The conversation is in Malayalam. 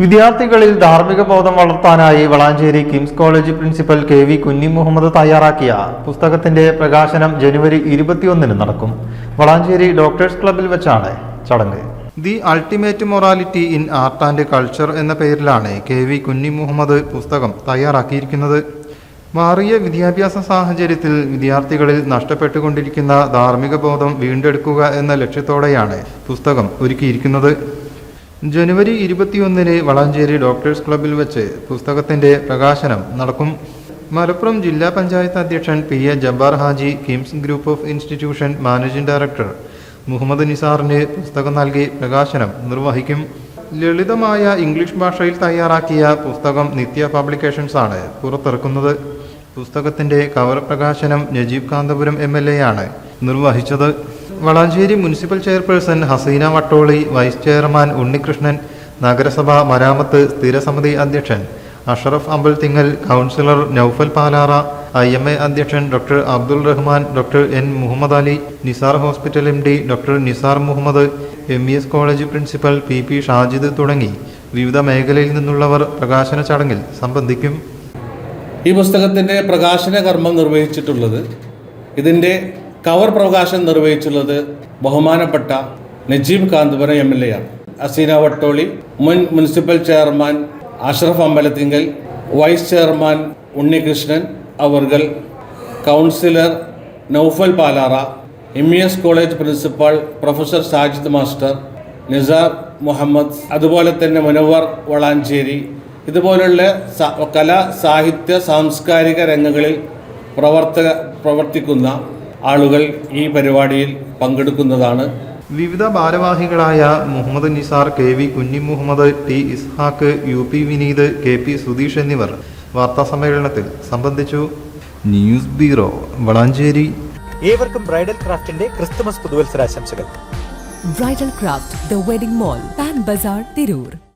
വിദ്യാർത്ഥികളിൽ ധാർമ്മിക ബോധം വളർത്താനായി Valanchery KIMS college principal K V Kunhi Muhammad തയ്യാറാക്കിയ പുസ്തകത്തിന്റെ പ്രകാശനം ജനുവരി ഇരുപത്തിയൊന്നിന് നടക്കും. വളാഞ്ചേരി ഡോക്ടേഴ്സ് ക്ലബിൽ വെച്ചാണ് ചടങ്ങ്. The ultimate morality in art and culture എന്ന പേരിലാണ് കെ വി കുഞ്ഞി മുഹമ്മദ് പുസ്തകം തയ്യാറാക്കിയിരിക്കുന്നത്. മാറിയ വിദ്യാഭ്യാസ സാഹചര്യത്തിൽ വിദ്യാർത്ഥികളിൽ നഷ്ടപ്പെട്ടുകൊണ്ടിരിക്കുന്ന ധാർമ്മിക ബോധം വീണ്ടെടുക്കുക എന്ന ലക്ഷ്യത്തോടെയാണ് പുസ്തകം ഒരുക്കിയിരിക്കുന്നത്. ജനുവരി ഇരുപത്തിയൊന്നിന് വളാഞ്ചേരി ഡോക്ടേഴ്സ് ക്ലബിൽ വെച്ച് പുസ്തകത്തിന്റെ പ്രകാശനം നടക്കും. മലപ്പുറം ജില്ലാ പഞ്ചായത്ത് അധ്യക്ഷൻ P A Jabbar Haji KIMS group of institution managing director Muhammad നിസാറിന് പുസ്തകം നൽകി പ്രകാശനം നിർവഹിക്കും. ലളിതമായ ഇംഗ്ലീഷ് ഭാഷയിൽ തയ്യാറാക്കിയ പുസ്തകം നിത്യ പബ്ലിക്കേഷൻസ് ആണ് പുറത്തിറക്കുന്നത്. പുസ്തകത്തിന്റെ കവർ പ്രകാശനം Najeeb Kanthapuram M L A ആണ് നിർവഹിച്ചത്. Valanchery municipal chairperson Haseena Vattoli vice chairman Unnikrishnan നഗരസഭ മരാമത്ത് സ്ഥിരസമിതി അധ്യക്ഷൻ Ashraf Ambalathingal councillor Noufal Palara I M A അധ്യക്ഷൻ doctor Abdul Rahman doctor N Muhammad Ali Nisar hospital M D doctor Nisar Muhammad M E S college principal P P Shajid തുടങ്ങി. വിവിധ മേഖലയിൽ നിന്നുള്ളവർ പ്രകാശന ചടങ്ങിൽ സംബന്ധിക്കും. ഈ പുസ്തകത്തിന്റെ പ്രകാശന കർമ്മം നിർവഹിച്ചിട്ടുള്ളത് ഇതിന്റെ കവർ പ്രകാശനം നിർവഹിച്ചുള്ളത് ബഹുമാനപ്പെട്ട Najeeb Kanthapuram M L A ആണ്. അസീന വട്ടോളി മുൻ municipal chairman Ashraf Ambalathinkal vice chairman Unnikrishnan അവർകൾ councillor Noufal Palara M E S college principal professor Sajid master Nisar Muhammad അതുപോലെ തന്നെ മുനവർ വളാഞ്ചേരി. ഇതുപോലുള്ള കലാ സാഹിത്യ സാംസ്കാരിക രംഗങ്ങളിൽ പ്രവർത്തക പ്രവർത്തിക്കുന്ന ആളുകൾ ഈ പരിപാടിയിൽ പങ്കെടുക്കുന്നതാണ്. വിവിധ ഭാരവാഹികളായ Muhammad Nisar K V Kunhi Muhammad T Ishaq U P Vineeth K P Sudheesh എന്നിവർ വാർത്താസമ്മേളനത്തിൽ സംബന്ധിച്ചു. News bureau Valanchery. ഏവർക്കും ബ്രൈഡൽ ക്രാഫ്റ്റിന്റെ Christmas പുതുവത്സരാശംസകൾ. Bridal craft the wedding mall Pan Bazar Tirur.